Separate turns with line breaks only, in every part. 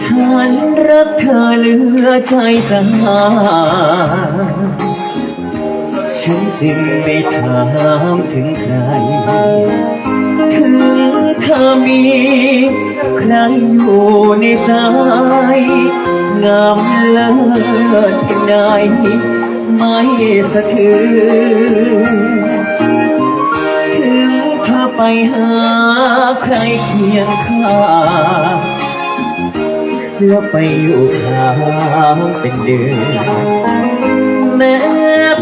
ฉันรักเธอเหลือใจสหายฉันจึงไม่ถามถึงใคร ถึงเธอมี ใครอยู่ในใจ งามเลิศเพียงใดไม่สะเทือนถึงเธอไปหาใครเคียงข้าง แล้วไปอยู่ข้างเป็นเดือนแม้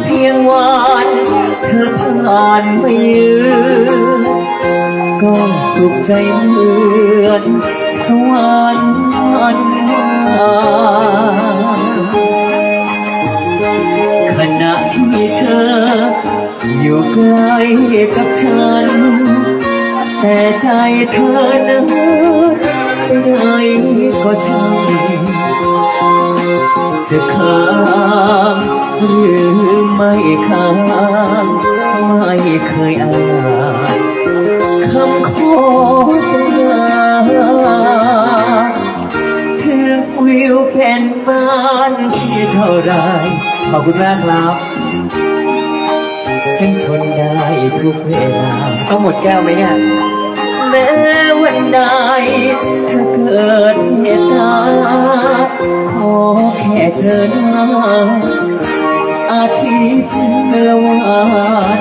เพียงวันเธอผ่านไปยืนก็สุขใจเหมือนสวรรค์วันขณะที่เธอ อยู่ใกล้กับฉัน แต่ใจเธอนั้น หรือไม่ค้างไม่เคยอ่านคำขอสัญญาถึงวิวแผ่นบ้านที่เท่าไรขอบคุณมากครับฉันทนได้ทุกเวลาต้องหมดแก้วไหมเนี่ยแม้วันใดถ้าเกิดเหตุการณ์ขอแค่เจอหน้า อาทิตย์ละวัน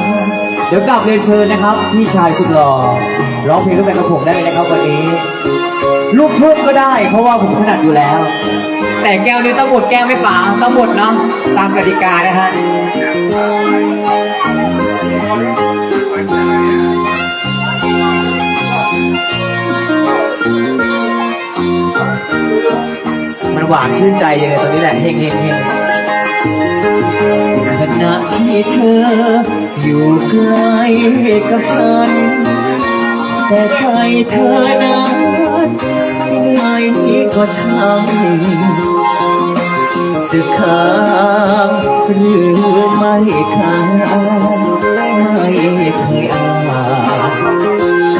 เดี๋ยวกลับเรียนเชิญนะครับ พี่ชายสุดหล่อร้องเพลงด้วยกันกับผมได้เลยนะครับวันนี้ ลูกทุ่งก็ได้ เพราะว่าผมถนัดอยู่แล้ว แต่แก้วนี้ต้องหมดแก้วไม่ป๋าต้องหมดเนาะตามกติกานะฮะมันหวานชื่นใจยังไงตรงนี้แหละเฮงเฮงเฮง
ณะที่เธอ อยู่ใกล้กับฉัน แต่ใจเธอนั้นยังไงก็ช่างจะค้างหรือไม่ค้างไม่เคยอ่าน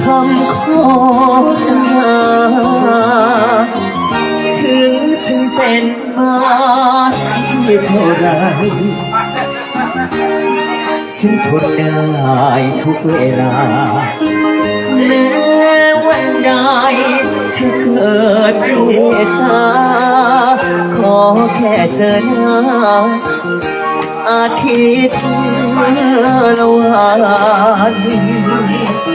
คำขอสัญญาถึงฉันเป็นมาที่เท่าไร ฉันทนได้ทุกเวลา แม้วันใดเธอเกิดเมตตา ขอแค่เจอหน้า อาทิตย์ละวัน